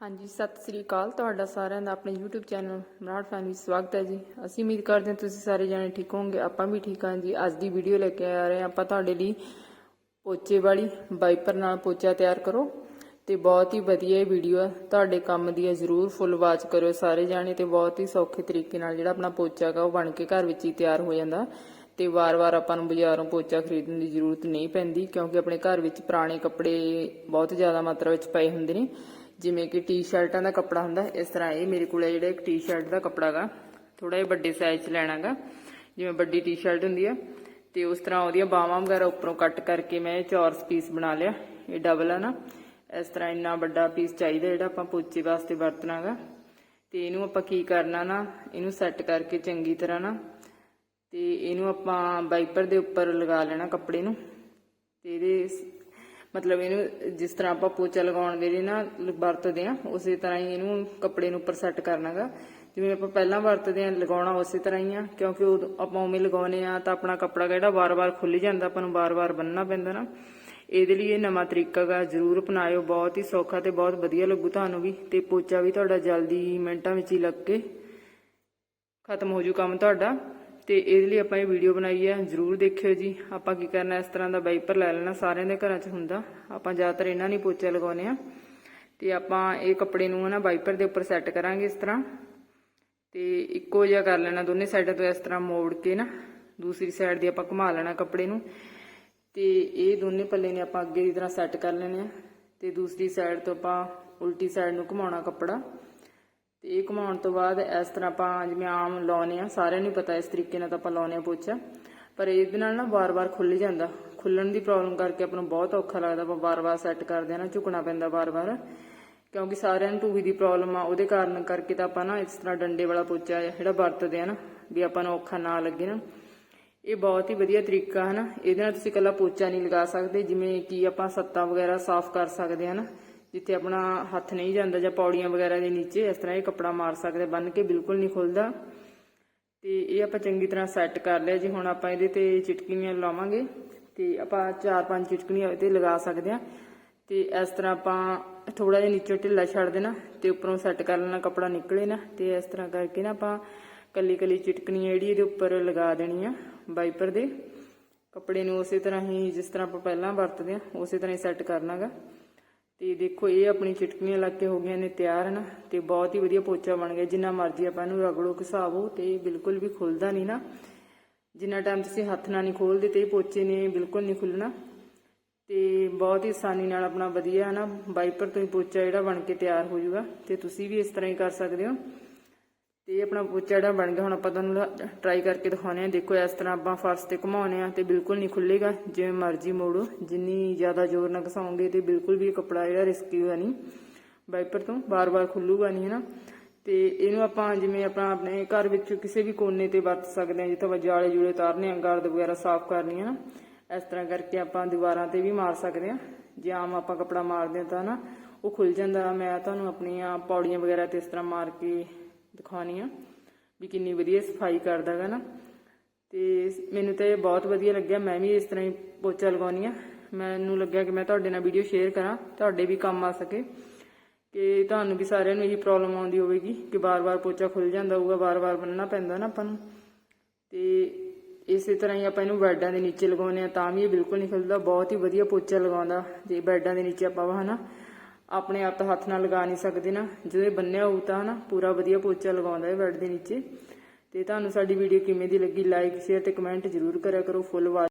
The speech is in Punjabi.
ਹਾਂਜੀ, ਸਤਿ ਸ੍ਰੀ ਅਕਾਲ ਤੁਹਾਡਾ ਸਾਰਿਆਂ ਦਾ ਆਪਣੇ YouTube ਚੈਨਲ ਮਰਾਠ ਫੈਨ ਵਿੱਚ ਸਵਾਗਤ ਹੈ ਜੀ। ਅਸੀਂ ਉਮੀਦ ਕਰਦੇ ਹਾਂ ਤੁਸੀਂ ਸਾਰੇ ਜਾਣੇ ਠੀਕ ਹੋਵੋਗੇ, ਆਪਾਂ ਵੀ ਠੀਕ ਹਾਂ ਜੀ। ਅੱਜ ਦੀ ਵੀਡੀਓ ਲੈ ਕੇ ਆ ਰਹੇ ਹਾਂ ਆਪਾਂ ਤੁਹਾਡੇ ਲਈ ਪੋਚੇ ਵਾਲੀ ਵਾਈਪਰ ਨਾਲ ਪੋਚਾ ਤਿਆਰ ਕਰੋ ਤੇ ਬਹੁਤ ਹੀ ਵਧੀਆ ਵੀਡੀਓ ਹੈ। ਤੁਹਾਡੇ ਕੰਮ ਦੀ ਹੈ ਜ਼ਰੂਰ ਫੁੱਲ ਵਾਚ ਕਰਿਓ ਸਾਰੇ ਜਾਣੇ ਤੇ ਬਹੁਤ ਹੀ ਸੌਖੇ ਤਰੀਕੇ ਨਾਲ ਜਿਹੜਾ ਆਪਣਾ ਪੋਚਾ ਹੈਗਾ ਉਹ ਬਣ ਕੇ ਘਰ ਵਿੱਚ ਹੀ ਤਿਆਰ ਹੋ ਜਾਂਦਾ। ਤੇ ਵਾਰ-ਵਾਰ ਆਪਾਂ ਨੂੰ ਬਾਜ਼ਾਰੋਂ ਪੋਚਾ ਖਰੀਦਣ ਦੀ ਜ਼ਰੂਰਤ ਨਹੀਂ ਪੈਂਦੀ ਕਿਉਂਕਿ ਆਪਣੇ ਘਰ ਵਿੱਚ ਪੁਰਾਣੇ ਕੱਪੜੇ ਬਹੁਤ ਜ਼ਿਆਦਾ ਮਾਤਰਾ ਵਿੱਚ ਪਏ ਹੁੰਦੇ ਨੇ। ਜਿਵੇਂ ਕਿ ਟੀ-ਸ਼ਰਟਾਂ ਦਾ ਕੱਪੜਾ ਹੁੰਦਾ, ਇਸ ਤਰ੍ਹਾਂ ਇਹ ਮੇਰੇ ਕੋਲ ਜਿਹੜਾ ਇੱਕ ਟੀ-ਸ਼ਰਟ ਦਾ ਕੱਪੜਾ ਗਾ ਥੋੜਾ ਜਿਹਾ ਵੱਡੇ ਸਾਈਜ਼ 'ਚ ਲੈਣਾਗਾ ਜਿਵੇਂ ਵੱਡੀ ਟੀ-ਸ਼ਰਟ ਹੁੰਦੀ ਆ, ਤੇ ਉਸ ਤਰ੍ਹਾਂ ਉਹਦੀਆਂ ਬਾਹਾਂ ਵਗੈਰਾ ਉੱਪਰੋਂ ਕੱਟ ਕਰਕੇ ਮੈਂ ਇਹ ਚੌਰਸ ਪੀਸ ਬਣਾ ਲਿਆ, ਇਹ ਡਬਲ ਆ ਨਾ, ਇਸ ਤਰ੍ਹਾਂ ਇੰਨਾ ਵੱਡਾ ਪੀਸ ਚਾਹੀਦਾ ਜਿਹੜਾ ਆਪਾਂ ਪੋਚੇ ਵਾਸਤੇ ਵਰਤਣਾਗਾ ਤੇ ਇਹਨੂੰ ਆਪਾਂ ਕੀ ਕਰਨਾ ਨਾ, ਇਹਨੂੰ ਸੈੱਟ ਕਰਕੇ ਚੰਗੀ ਤਰ੍ਹਾਂ ਨਾ, ਤੇ ਇਹਨੂੰ ਆਪਾਂ ਵਾਈਪਰ ਦੇ ਉੱਪਰ ਲਗਾ ਲੈਣਾ ਕੱਪੜੇ ਨੂੰ, ਤੇ ਇਹਦੇ ਮਤਲਬ ਇਹਨੂੰ ਜਿਸ ਤਰ੍ਹਾਂ ਆਪਾਂ ਪੋਚਾ ਲਗਾਉਣ ਵੇਲੇ ਨਾ ਵਰਤਦੇ ਆ ਉਸੇ ਤਰ੍ਹਾਂ ਹੀ ਇਹਨੂੰ ਕੱਪੜੇ ਨੂੰ ਉੱਪਰ ਸੈੱਟ ਕਰਨਾਗਾ। ਜਿਵੇਂ ਆਪਾਂ ਪਹਿਲਾਂ ਵਰਤਦੇ ਆ ਲਗਾਉਣਾ ਉਸੇ ਤਰ੍ਹਾਂ ਹੀ ਆ, ਕਿਉਂਕਿ ਉਦੋਂ ਆਪਾਂ ਉਵੇਂ ਲਗਾਉਨੇ ਆ ਤਾਂ ਆਪਣਾ ਕੱਪੜਾ ਕਿਹੜਾ ਵਾਰ-ਵਾਰ ਖੁੱਲ ਜਾਂਦਾ, ਆਪਾਂ ਨੂੰ ਵਾਰ-ਵਾਰ ਬੰਨਣਾ ਪੈਂਦਾ ਨਾ। ਇਹਦੇ ਲਈ ਇਹ ਨਵਾਂ ਤਰੀਕਾ ਗਾ, ਜਰੂਰ ਅਪਣਾਇਓ, ਬਹੁਤ ਹੀ ਸੌਖਾ ਤੇ ਬਹੁਤ ਵਧੀਆ ਲੱਗੂ ਤੁਹਾਨੂੰ ਵੀ, ਤੇ ਪੋਚਾ ਵੀ ਤੁਹਾਡਾ ਜਲਦੀ ਮਿੰਟਾਂ ਵਿੱਚ ਹੀ ਲੱਗ ਕੇ ਖਤਮ ਹੋ ਜੂ ਕੰਮ ਤੁਹਾਡਾ। ਤੇ ਇਹਦੇ ਲਈ ਆਪਾਂ ਇਹ ਵੀਡੀਓ ਬਣਾਈ ਹੈ ਜਰੂਰ ਦੇਖਿਓ ਜੀ। ਆਪਾਂ ਕੀ ਕਰਨਾ, ਇਸ ਤਰ੍ਹਾਂ ਦਾ ਵਾਈਪਰ ਲੈ ਲੈਣਾ ਸਾਰਿਆਂ ਦੇ ਘਰਾਂ 'ਚ ਹੁੰਦਾ। ਆਪਾਂ ਜ਼ਿਆਦਾਤਰ ਇਹਨਾਂ ਨਹੀਂ ਪੋਚੇ ਲਗਾਉਨੇ ਆ। ਤੇ ਆਪਾਂ ਇਹ ਕੱਪੜੇ ਨੂੰ ਨਾ ਵਾਈਪਰ ਦੇ ਉੱਪਰ ਸੈੱਟ ਕਰਾਂਗੇ ਇਸ ਤਰ੍ਹਾਂ। ਤੇ ਇੱਕੋ ਜਿਹਾ ਕਰ ਲੈਣਾ ਦੋਨੇ ਸਾਈਡਾਂ ਤੋਂ ਇਸ ਤਰ੍ਹਾਂ ਮੋੜ ਕੇ ਨਾ। ਦੂਸਰੀ ਸਾਈਡ ਦੀ ਆਪਾਂ ਘੁਮਾ ਲੈਣਾ ਕੱਪੜੇ ਨੂੰ। ਤੇ ਇਹ ਦੋਨੇ ਪੱਲੇ ਨੇ ਆਪਾਂ ਅੱਗੇ ਦੀ ਤਰ੍ਹਾਂ ਸੈੱਟ ਕਰ ਲੈਣੇ ਆ। ਤੇ ਦੂਸਰੀ ਸਾਈਡ ਤੋਂ ਆਪਾਂ ਉਲਟੀ ਸਾਈਡ ਨੂੰ ਘੁਮਾਉਣਾ ਕੱਪੜਾ। ਤੇ ਇਹ ਘੁਮਾਉਣ ਤੋਂ ਬਾਅਦ ਇਸ ਤਰ੍ਹਾਂ ਆਪਾਂ ਜਿਵੇਂ ਆਮ ਲਾਉਨੇ ਆ ਸਾਰਿਆਂ ਨੂੰ ਪਤਾ ਇਸ ਤਰੀਕੇ ਨਾਲ ਤਾਂ ਆਪਾਂ ਲਾਉਨੇ ਆ ਪੋਚਾ। ਪਰ ਇਹਦੇ ਨਾਲ ਨਾ ਵਾਰ-ਵਾਰ ਖੁੱਲ ਜਾਂਦਾ। ਖੁੱਲਣ ਦੀ ਪ੍ਰੋਬਲਮ ਕਰਕੇ ਆਪਾਂ ਨੂੰ ਬਹੁਤ ਔਖਾ ਲੱਗਦਾ, ਆਪਾਂ ਵਾਰ-ਵਾਰ ਸੈੱਟ ਕਰਦੇ ਆ ਨਾ, ਝੁਕਣਾ ਪੈਂਦਾ ਵਾਰ-ਵਾਰ। ਕਿਉਂਕਿ ਸਾਰਿਆਂ ਨੂੰ ਟੂਹੀ ਦੀ ਪ੍ਰੋਬਲਮ ਆ, ਉਹਦੇ ਕਾਰਨ ਕਰਕੇ ਤਾਂ ਆਪਾਂ ਨਾ ਇਸ ਤਰ੍ਹਾਂ ਡੰਡੇ ਵਾਲਾ ਪੋਚਾ ਜਿਹੜਾ ਵਰਤਦੇ ਆ ਨਾ, ਵੀ ਆਪਾਂ ਨੂੰ ਔਖਾ ਨਾ ਲੱਗੇ ਨਾ। ਇਹ ਬਹੁਤ ਹੀ ਵਧੀਆ ਤਰੀਕਾ ਹੈ ਨਾ। ਇਹਦੇ ਨਾਲ ਤੁਸੀਂ ਇਕੱਲਾ ਪੋਚਾ ਨਹੀਂ ਲਗਾ ਸਕਦੇ, ਜਿਵੇਂ ਕਿ ਆਪਾਂ ਸੱਤਾ ਵਗੈਰਾ ਸਾਫ਼ ਕਰ ਸਕਦੇ ਆ ਨਾ। ਜਿੱਥੇ ਆਪਣਾ ਹੱਥ ਨਹੀਂ ਜਾਂਦਾ ਜਾਂ ਪੌੜੀਆਂ ਵਗੈਰਾ ਦੇ ਨੀਚੇ, ਇਸ ਤਰ੍ਹਾਂ ਇਹ ਕੱਪੜਾ ਮਾਰ ਸਕਦੇ ਬੰਨ ਕੇ ਬਿਲਕੁਲ ਨਹੀਂ ਖੁੱਲਦਾ। ਤੇ ਇਹ ਆਪਾਂ ਚੰਗੀ ਤਰ੍ਹਾਂ ਸੈੱਟ ਕਰ ਲਿਆ ਜੀ, ਹੁਣ ਆਪਾਂ ਇਹਦੇ ਤੇ ਚਿਟਕੀਆਂ ਲਾਵਾਂਗੇ। ਤੇ ਆਪਾਂ ਚਾਰ ਪੰਜ ਚਿਟਕਣੀਆਂ ਇਹਦੇ ਲਗਾ ਸਕਦੇ ਆ ਤੇ ਇਸ ਤਰ੍ਹਾਂ ਆਪਾਂ ਥੋੜਾ ਜਿਹਾ ਨੀਚੇ ਢਿੱਲਾ ਛੱਡ ਦੇਣਾ ਤੇ ਉੱਪਰੋਂ ਸੈੱਟ ਕਰ ਲੈਣਾ, ਕੱਪੜਾ ਨਿਕਲੇ ਨਾ। ਤੇ ਇਸ ਤਰ੍ਹਾਂ ਕਰਕੇ ਨਾ ਆਪਾਂ ਕੱਲੀ ਕੱਲੀ ਚਿਟਕਣੀ ਜਿਹੜੀ ਇਹਦੇ ਉੱਪਰ ਲਗਾ ਦੇਣੀ ਆ, ਵਾਈਪਰ ਦੇ। ਕੱਪੜੇ ਨੂੰ ਉਸੇ ਤਰ੍ਹਾਂ ਹੀ ਜਿਸ ਤਰ੍ਹਾਂ ਆਪਾਂ ਪਹਿਲਾਂ ਵਰਤਦੇ ਆ ਉਸੇ ਤਰ੍ਹਾਂ ਹੀ ਸੈੱਟ ਕਰਨਾਗਾ। ਤੇ ਦੇਖੋ, ਇਹ ਆਪਣੀ ਚਿਟਕੀਆਂ ਲੱਗ ਕੇ ਹੋ ਗਈਆਂ ਨੇ ਤਿਆਰ ਨਾ ਤੇ ਬਹੁਤ ਹੀ ਵਧੀਆ ਪੋਚਾ ਬਣ ਗਿਆ, ਜਿੰਨਾ ਮਰਜ਼ੀ ਆਪਾਂ ਇਹਨੂੰ ਰਗੜੋ ਘਸਾਵੋ ਤੇ ਇਹ ਬਿਲਕੁਲ ਵੀ ਖੁੱਲਦਾ ਨਹੀਂ ਨਾ। ਜਿੰਨਾ ਟਾਈਮ ਤੁਸੀਂ ਹੱਥ ਨਾਲ ਨਹੀਂ ਖੋਲਦੇ ਤੇ ਇਹ ਪੋਚੇ ਨੇ ਬਿਲਕੁਲ ਨਹੀਂ ਖੁੱਲਣਾ। ਤੇ ਬਹੁਤ ਹੀ ਆਸਾਨੀ ਨਾਲ ਆਪਣਾ ਵਧੀਆ ਨਾ ਵਾਈਪਰ ਤੋਂ ਹੀ ਪੋਚਾ ਜਿਹੜਾ ਬਣ ਕੇ ਤਿਆਰ ਹੋ ਜਾਊਗਾ ਤੇ ਤੁਸੀਂ ਵੀ ਇਸ ਤਰ੍ਹਾਂ ਹੀ ਕਰ ਸਕਦੇ ਹੋ। ਤੇ ਇਹ ਆਪਣਾ ਪੋਚਾ ਜਿਹੜਾ ਬਣ ਗਿਆ। ਹੁਣ ਆਪਾਂ ਤੁਹਾਨੂੰ ਟਰਾਈ ਕਰਕੇ ਦਿਖਾਉਣੇ ਆ ਦੇਖੋ, ਇਸ ਤਰ੍ਹਾਂ ਆਪਾਂ ਫਰਸ਼ ਤੇ ਘੁਮਾਉਣੇ ਆ ਤੇ ਬਿਲਕੁਲ ਨਹੀਂ ਖੁੱਲੇਗਾ। ਜਿਵੇਂ ਮਰਜ਼ੀ ਮੋੜੋ। ਜਿੰਨੀ ਜ਼ਿਆਦਾ ਜ਼ੋਰ ਨਾਲ ਘਸਾਉਂਗੇ ਤੇ ਬਿਲਕੁਲ ਵੀ ਇਹ ਕੱਪੜਾ ਜਿਹੜਾ ਰਿਸਕੀ ਹੋਇਆ ਨਹੀਂ। ਵਾਈਪਰ ਤੋਂ ਬਾਰ-ਬਾਰ ਖੁੱਲੂਗਾ ਨਹੀਂ, ਹਨਾ? ਤੇ ਇਹਨੂੰ ਆਪਾਂ ਜਿਵੇਂ ਆਪਾਂ ਆਪਣੇ ਘਰ ਵਿੱਚ ਕਿਸੇ ਵੀ ਕੋਨੇ ਤੇ ਵਰਤ ਸਕਦੇ ਆ ਜਿੱਥੇ ਆਪਾਂ ਜਾਲੇ ਜੂਲੇ ਤਾਰਨੇ ਆ, ਗਰਦ ਵਗੈਰਾ ਸਾਫ਼ ਕਰਨੀ ਆ ਨਾ ਇਸ ਤਰ੍ਹਾਂ ਕਰਕੇ ਆਪਾਂ ਦੀਵਾਰਾਂ ਤੇ ਵੀ ਮਾਰ ਸਕਦੇ ਆ ਜੇ ਆਮ ਆਪਾਂ ਕੱਪੜਾ ਮਾਰਦੇ ਆ ਤਾਂ ਨਾ ਉਹ ਖੁੱਲ ਜਾਂਦਾ। ਮੈਂ ਤੁਹਾਨੂੰ ਆਪਣੀਆਂ ਪੌੜੀਆਂ ਵਗੈਰਾ ਤੇ ਇਸ ਤਰ੍ਹਾਂ ਮਾਰ ਕੇ ਦਿਖਾਉਣੀ ਆ, ਵੀ ਕਿੰਨੀ ਵਧੀਆ ਸਫ਼ਾਈ ਕਰਦਾ ਹੈਗਾ ਨਾ। ਤੇ ਮੈਨੂੰ ਤਾਂ ਇਹ ਬਹੁਤ ਵਧੀਆ ਲੱਗਿਆ, ਮੈਂ ਵੀ ਇਸ ਤਰ੍ਹਾਂ ਹੀ ਪੋਚਾ ਲਗਾਉਣੀ ਆ। ਮੈਨੂੰ ਲੱਗਿਆ ਕਿ ਮੈਂ ਤੁਹਾਡੇ ਨਾਲ ਵੀਡੀਓ ਸ਼ੇਅਰ ਕਰਾਂ, ਤੁਹਾਡੇ ਵੀ ਕੰਮ ਆ ਸਕੇ। ਕਿ ਤੁਹਾਨੂੰ ਵੀ ਸਾਰਿਆਂ ਨੂੰ ਇਹੀ ਪ੍ਰੋਬਲਮ ਆਉਂਦੀ ਹੋਵੇਗੀ ਕਿ ਬਾਰ-ਬਾਰ ਪੋਚਾ ਖੁੱਲ ਜਾਂਦਾ ਹੋਊਗਾ ਬਾਰ-ਬਾਰ ਬੰਨਣਾ ਪੈਂਦਾ ਨਾ ਆਪਾਂ ਨੂੰ। ਤੇ ਇਸੇ ਤਰ੍ਹਾਂ ਹੀ ਆਪਾਂ ਇਹਨੂੰ ਬੈੱਡਾਂ ਦੇ ਨੀਚੇ ਲਗਾਉਂਦੇ ਆ, ਤਾਂ ਵੀ ਇਹ ਬਿਲਕੁਲ ਨਹੀਂ ਖੁੱਲਦਾ, ਬਹੁਤ ਹੀ ਵਧੀਆ ਪੋਚਾ ਲਗਾਉਂਦਾ, ਜੇ ਬੈੱਡਾਂ ਦੇ ਨੀਚੇ ਆਪਾਂ ਵਾ ਹਨਾ। ਆਪਣੇ ਆਪ ਤਾਂ ਹੱਥ ਨਾਲ ਲਗਾ ਨਹੀਂ ਸਕਦੇ ਨਾ। ਜਦੋਂ ਇਹ ਬੰਨਿਆ ਹੋਊ ਤਾਂ ਨਾ ਪੂਰਾ ਵਧੀਆ ਪੋਚਾ ਲਗਾਉਂਦਾ ਹੈ ਬੈੱਡ ਦੇ ਨੀਚੇ। ਤੇ ਤੁਹਾਨੂੰ ਸਾਡੀ ਵੀਡੀਓ ਕਿਵੇਂ ਦੀ ਲੱਗੀ ਲਾਈਕ ਸ਼ੇਅਰ ਤੇ ਕਮੈਂਟ ਜ਼ਰੂਰ ਕਰਿਆ ਕਰੋ। ਫੁੱਲ